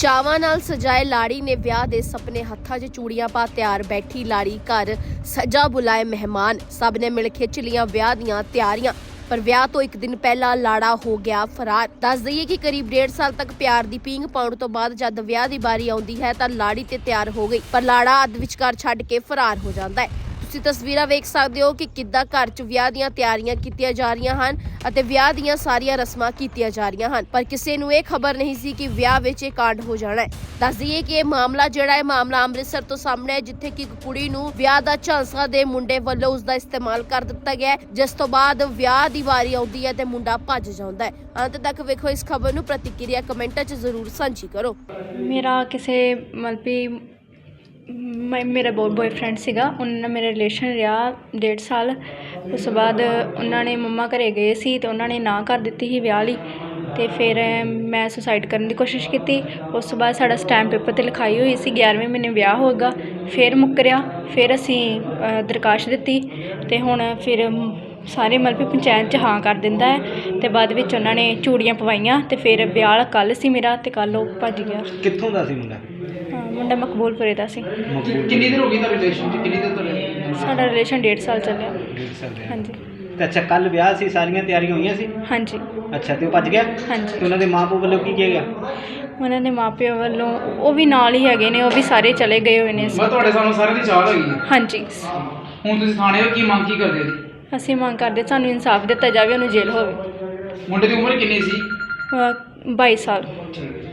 ਚਾਵਾਂ ਨਾਲ ਸਜਾਏ ਲਾੜੀ ਨੇ ਵਿਆਹ ਦੇ ਸੁਪਨੇ ਹੱਥਾਂ 'ਚ ਚੂੜੀਆਂ ਪਾ ਤਿਆਰ ਬੈਠੀ ਲਾੜੀ ਘਰ ਸਜਾ ਬੁਲਾਏ ਮਹਿਮਾਨ। ਸਭ ਨੇ ਮਿਲ ਖਿੱਚ ਲੀਆਂ ਵਿਆਹ ਦੀਆਂ ਤਿਆਰੀਆਂ, ਪਰ ਵਿਆਹ ਤੋਂ ਇੱਕ ਦਿਨ ਪਹਿਲਾਂ ਲਾੜਾ ਹੋ ਗਿਆ ਫਰਾਰ। ਦੱਸ ਦਈਏ ਕਿ ਕਰੀਬ ਡੇਢ ਸਾਲ ਤੱਕ ਪਿਆਰ ਦੀ ਪੀਂਗ ਪਾਉਣ ਤੋਂ ਬਾਅਦ ਜਦ ਵਿਆਹ ਦੀ ਵਾਰੀ ਆਉਂਦੀ ਹੈ ਤਾਂ ਲਾੜੀ ਤੇ ਤਿਆਰ ਹੋ ਗਈ, ਪਰ ਲਾੜਾ ਅੱਧ ਵਿਚਕਾਰ ਛੱਡ ਕੇ ਫਰਾਰ ਹੋ ਜਾਂਦਾ ਹੈ। ਤੁਸੀਂ ਤਸਵੀਰਾਂ ਵੇਖ ਸਕਦੇ ਹੋ ਕਿ ਕਿੱਦਾਂ ਘਰ 'ਚ ਵਿਆਹ ਦੀਆਂ ਤਿਆਰੀਆਂ ਕੀਤੀਆਂ ਜਾ ਰਹੀਆਂ ਹਨ ਅਤੇ ਵਿਆਹ ਦੀਆਂ ਸਾਰੀਆਂ ਰਸਮਾਂ ਕੀਤੀਆਂ ਜਾ ਰਹੀਆਂ ਹਨ। ਪਰ ਕਿਸੇ ਨੂੰ ਇਹ ਖਬਰ ਨਹੀਂ ਸੀ ਕਿ ਵਿਆਹ ਵਿੱਚ ਇਹ ਕਾਂਡ ਹੋ ਜਾਣਾ ਹੈ। ਦੱਸ ਦਈਏ ਕਿ ਇਹ ਮਾਮਲਾ ਜਿਹੜਾ ਹੈ, ਮਾਮਲਾ ਅੰਮ੍ਰਿਤਸਰ ਤੋਂ ਸਾਹਮਣੇ ਹੈ, ਜਿੱਥੇ ਕਿ ਇੱਕ ਕੁੜੀ ਨੂੰ ਵਿਆਹ ਦਾ ਝਾਂਸਾ ਦੇ ਮੁੰਡੇ ਵੱਲੋਂ ਉਸ ਦਾ ਇਸਤੇਮਾਲ ਕਰ ਦਿੱਤਾ ਗਿਆ ਜਿਸ ਤੋਂ ਬਾਅਦ ਵਿਆਹ ਦੀ ਵਾਰੀ ਆਉਂਦੀ ਹੈ ਤੇ ਮੁੰਡਾ ਭੱਜ ਜਾਂਦਾ ਹੈ। ਅੰਤ ਤੱਕ ਵੇਖੋ ਇਸ ਖਬਰ ਨੂੰ, ਪ੍ਰਤੀਕਿਰਿਆ ਕਮੈਂਟਾਂ 'ਚ ਜ਼ਰੂਰ ਸਾਂਝੀ ਕਰੋ। ਮੇਰਾ ਕਿਸੇ ਮਤਲਬ ਮੈਂ ਮੇਰਾ ਬੋ ਬॉयਫ੍ਰੈਂਡ ਸੀਗਾ ਉਹਨਾਂ ਨਾਲ ਮੇਰਾ ਰਿਲੇਸ਼ਨ ਰਿਹਾ ਡੇਢ ਸਾਲ। ਉਸ ਤੋਂ ਬਾਅਦ ਉਹਨਾਂ ਨੇ ਮੰਮਾ ਘਰ ਗਏ ਸੀ ਅਤੇ ਉਹਨਾਂ ਨੇ ਨਾ ਕਰ ਦਿੱਤੀ ਸੀ ਵਿਆਹ ਲਈ। ਅਤੇ ਫਿਰ ਮੈਂ ਸੁਸਾਈਡ ਕਰਨ ਦੀ ਕੋਸ਼ਿਸ਼ ਕੀਤੀ। ਉਸ ਤੋਂ ਬਾਅਦ ਸਾਡਾ ਸਟੈਂਪ ਪੇਪਰ ਤੇ ਲਿਖਾਈ ਹੋਈ ਸੀ 11ਵੇਂ ਮਹੀਨੇ ਵਿਆਹ ਹੋਗਾ ਫਿਰ ਮੁੱਕਰਿਆ ਫਿਰ ਅਸੀਂ ਅ, ਦਰਖਾਸਤ ਦਿੱਤੀ ਅਤੇ ਹੁਣ ਫਿਰ ਸਾਰੇ ਮਤਲਬ ਵੀ ਪੰਚਾਇਤ ਚ ਹਾਂ ਕਰ ਦਿੰਦਾ ਹੈ। ਅਤੇ ਬਾਅਦ ਵਿੱਚ ਉਹਨਾਂ ਨੇ ਚੂੜੀਆਂ ਪਵਾਈਆਂ ਅਤੇ ਫਿਰ ਵਿਆਹ ਕੱਲ੍ਹ ਸੀ ਮੇਰਾ ਅਤੇ ਕੱਲ੍ਹ ਉਹ ਭੱਜ ਗਿਆ। ਕਿੱਥੋਂ ਦਾ ਸੀ ਮੁੰਡਾ? ਮੁੰਡਾ ਮਕਬੂਲਪੁਰੇ ਦਾ ਸੀ। ਮਕਬੂਲ ਕਿੰਨੀ ਦੇਰ ਹੋ ਗਈ ਤਾਂ ਰਿਲੇਸ਼ਨ ਚ? ਕਿੰਨੀ ਦੇਰ ਤੋਂ ਰਹੇ? ਸਾਡਾ ਰਿਲੇਸ਼ਨ ਡੇਢ ਸਾਲ ਚੱਲਿਆ। ਹਾਂਜੀ। ਤੇ ਅੱਛਾ ਕੱਲ ਵਿਆਹ ਸੀ ਸਾਰੀਆਂ ਤਿਆਰੀਆਂ ਹੋਈਆਂ ਸੀ? ਹਾਂਜੀ। ਅੱਛਾ ਤੇ ਉਹ ਭੱਜ ਗਿਆ? ਤੇ ਹਾਂਜੀ ਉਹਨਾਂ ਦੇ ਮਾਪੇ ਵੱਲੋਂ ਕੀ ਕਿਹਾ ਗਿਆ? ਉਹਨਾਂ ਦੇ ਮਾਪਿਆਂ ਵੱਲੋਂ ਉਹ ਵੀ ਨਾਲ ਹੀ ਹੈਗੇ ਨੇ ਉਹ ਵੀ ਸਾਰੇ ਚਲੇ ਗਏ ਹੋਏ ਨੇ। ਮੈਂ ਤੁਹਾਡੇ ਸਾਹਮਣੇ ਸਾਰਿਆਂ ਦੀ ਚਾਹ ਹੈਗੀ ਹੈ ਹਾਂਜੀ। ਹੁਣ ਤੁਸੀਂ ਥਾਣੇ ਹੋ ਕੀ ਮੰਗ ਕੀ ਕਰਦੇ ਜੀ? ਅਸੀਂ ਮੰਗ ਕਰਦੇ ਸਾਨੂੰ ਇਨਸਾਫ ਦਿੱਤਾ ਜਾਵੇ ਉਹਨੂੰ ਜੇਲ੍ਹ ਹੋਵੇ। ਮੁੰਡੇ ਦੀ ਉਮਰ ਕਿੰਨੀ ਸੀ? ਅਹ 22 ਸਾਲ।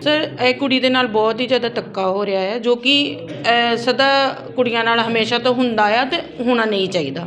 ਸਰ ਇਹ ਕੁੜੀ ਦੇ ਨਾਲ ਬਹੁਤ ਹੀ ਜ਼ਿਆਦਾ ਧੱਕਾ ਹੋ ਰਿਹਾ ਹੈ ਜੋ ਕਿ ਅਹ, ਸਦਾ ਕੁੜੀਆਂ ਨਾਲ ਹਮੇਸ਼ਾ ਤੋਂ ਹੁੰਦਾ ਆ ਤੇ ਹੋਣਾ ਨਹੀਂ ਚਾਹੀਦਾ।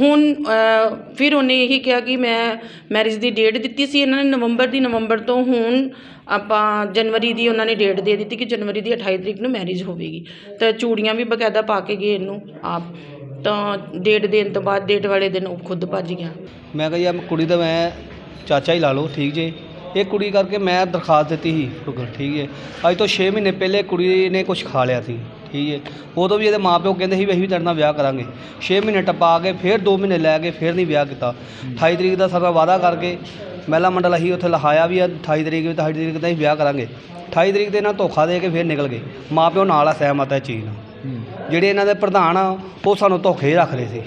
ਹੁਣ ਫਿਰ ਉਹਨੇ ਇਹੀ ਕਿਹਾ ਕਿ ਮੈਂ ਮੈਰਿਜ ਦੀ ਡੇਟ ਦਿੱਤੀ ਸੀ ਇਹਨਾਂ ਨੇ ਨਵੰਬਰ ਦੀ, ਨਵੰਬਰ ਤੋਂ ਹੁਣ ਆਪਾਂ ਜਨਵਰੀ ਦੀ ਉਹਨਾਂ ਨੇ ਡੇਟ ਦੇ ਦਿੱਤੀ ਕਿ ਜਨਵਰੀ ਦੀ 28 ਤਰੀਕ ਨੂੰ ਮੈਰਿਜ ਹੋਵੇਗੀ। ਤਾਂ ਚੂੜੀਆਂ ਵੀ ਬਕਾਇਦਾ ਪਾ ਕੇ ਗਏ ਇਹਨੂੰ ਆਪ। ਤਾਂ ਡੇਟ ਦੇਣ ਤੋਂ ਬਾਅਦ ਡੇਟ ਵਾਲੇ ਦਿਨ ਉਹ ਖੁਦ ਭੱਜ ਗਿਆ। ਮੈਂ ਕਿਹਾ ਯਾਰ ਕੁੜੀ ਦਾ ਮੈਂ ਚਾਚਾ ਹੀ ਲਾ ਲਓ, ਠੀਕ ਜੇ? ਇਹ ਕੁੜੀ ਕਰਕੇ ਮੈਂ ਦਰਖਾਸਤ ਦਿੱਤੀ ਸੀ ਸ਼ੁਕਰ ਠੀਕ ਹੈ। ਅੱਜ ਤੋਂ 6 ਮਹੀਨੇ ਪਹਿਲੇ ਕੁੜੀ ਨੇ ਕੁਝ ਖਾ ਲਿਆ ਸੀ ਠੀਕ ਹੈ। ਉਦੋਂ ਵੀ ਇਹਦੇ ਮਾਪਿਓ ਕਹਿੰਦੇ ਸੀ ਵੀ ਅਸੀਂ ਵੀ ਤੇਰੇ ਨਾਲ ਵਿਆਹ ਕਰਾਂਗੇ। 6 ਮਹੀਨੇ ਟੱਪਾ ਕੇ ਫਿਰ 2 ਮਹੀਨੇ ਲੈ ਕੇ ਫਿਰ ਨਹੀਂ ਵਿਆਹ ਕੀਤਾ। 28 ਤਰੀਕ ਦਾ ਸਾਡਾ ਵਾਅਦਾ ਕਰਕੇ ਮਹਿਲਾ ਮੰਡਲ ਅਸੀਂ ਉੱਥੇ ਲਿਖਾਇਆ ਵੀ ਆ 28 ਤਰੀਕ ਵੀ 28 ਤਰੀਕ ਦਾ ਅਸੀਂ ਵਿਆਹ ਕਰਾਂਗੇ। 28 ਤਰੀਕ ਦੇ ਇਹਨਾਂ ਧੋਖਾ ਦੇ ਕੇ ਫਿਰ ਨਿਕਲ ਗਏ। ਮਾਪਿਓ ਨਾਲ ਆ ਸਹਿਮਤ ਹੈ ਚੀਜ਼ ਨਾਲ। ਜਿਹੜੇ ਇਹਨਾਂ ਦੇ ਪ੍ਰਧਾਨ ਆ ਉਹ ਸਾਨੂੰ ਧੋਖੇ ਰੱਖ ਰਹੇ ਸੀ।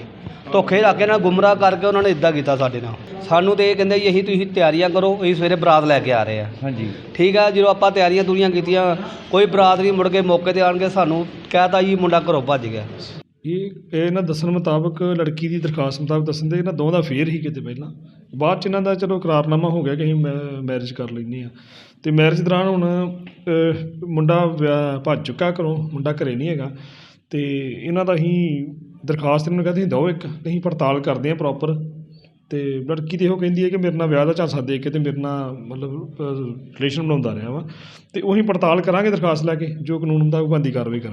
ਧੋਖੇ ਰੱਖ ਕੇ ਨਾ ਗੁੰਮਰਾਹ ਕਰਕੇ ਉਹਨਾਂ ਨੇ ਇਦਾਂ ਕੀਤਾ ਸਾਡੇ ਨਾਲ। ਸਾਨੂੰ ਤੇ ਇਹ ਕਹਿੰਦੇ ਜੀ ਅਸੀਂ ਤੁਸੀਂ ਤਿਆਰੀਆਂ ਕਰੋ ਅਸੀਂ ਸਵੇਰੇ ਬਰਾਤ ਲੈ ਕੇ ਆ ਰਹੇ ਆ। ਹਾਂਜੀ। ਠੀਕ ਆ ਜਦੋਂ ਆਪਾਂ ਤਿਆਰੀਆਂ ਤੁਰੀਆਂ ਕੀਤੀਆਂ ਕੋਈ ਬਰਾਤ ਨਹੀਂ ਮੁੜ ਕੇ ਮੌਕੇ ਤੇ ਆਣ ਕੇ ਸਾਨੂੰ ਕਹਿਤਾ ਜੀ ਮੁੰਡਾ ਘਰੋਂ ਭੱਜ ਗਿਆ। ਇਹ ਇਹ ਨਾ ਦੱਸਣ ਮੁਤਾਬਕ ਲੜਕੀ ਦੀ ਦਰਖਾਸਤ ਮੁਤਾਬਕ ਦੱਸਣ ਦੇ ਇਹਨਾਂ ਦੋਵਾਂ ਦਾ ਫੇਰ ਹੀ ਕਿਤੇ ਪਹਿਲਾਂ। ਬਾਅਦ ਚ ਇਹਨਾਂ ਦਾ ਚਲੋ ਇਕਰਾਰਨਾਮਾ ਹੋ ਗਿਆ ਕਿ ਅਸੀਂ ਮੈਰਿਜ ਕਰ ਲੈਂਦੇ ਆ ਤੇ ਮੈਰਿਜ ਦੌਰਾਨ ਹੁਣ ਅਹ, ਮੁੰਡਾ ਵਿਆਹ- ਭੱਜ ਚੁੱਕਾ ਘਰੋਂ ਮੁੰਡਾ ਘਰੇ ਨਹੀਂ ਹੈਗਾ। ਤੇ ਇਹਨਾਂ ਦਾ ਅਸੀਂ ਦਰਖਾਸਤ ਇਹਨਾਂ ਨੂੰ ਕਹਿੰਦੇ ਦਿਓ ਇੱਕ ਅਸੀਂ ਪੜਤਾਲ ਕਰਦੇ ਹਾਂ ਪ੍ਰੋਪਰ ਅਤੇ ਲੜਕੀ ਤਾਂ ਇਹੋ ਕਹਿੰਦੀ ਹੈ ਕਿ ਮੇਰੇ ਨਾਲ ਵਿਆਹ ਦਾ ਝਾਂਸਾ ਦੇ ਕੇ ਅਤੇ ਮੇਰੇ ਨਾਲ ਮਤਲਬ ਰਿਲੇਸ਼ਨ ਬਣਾਉਂਦਾ ਰਿਹਾ ਵਾ ਅਤੇ ਉਹੀ ਪੜਤਾਲ ਕਰਾਂਗੇ ਦਰਖਾਸਤ ਲੈ ਕੇ, ਜੋ ਕਾਨੂੰਨ ਹੁੰਦਾ ਉਹ ਬੰਦੀ ਕਾਰਵਾਈ ਕਰਾਂਗੇ।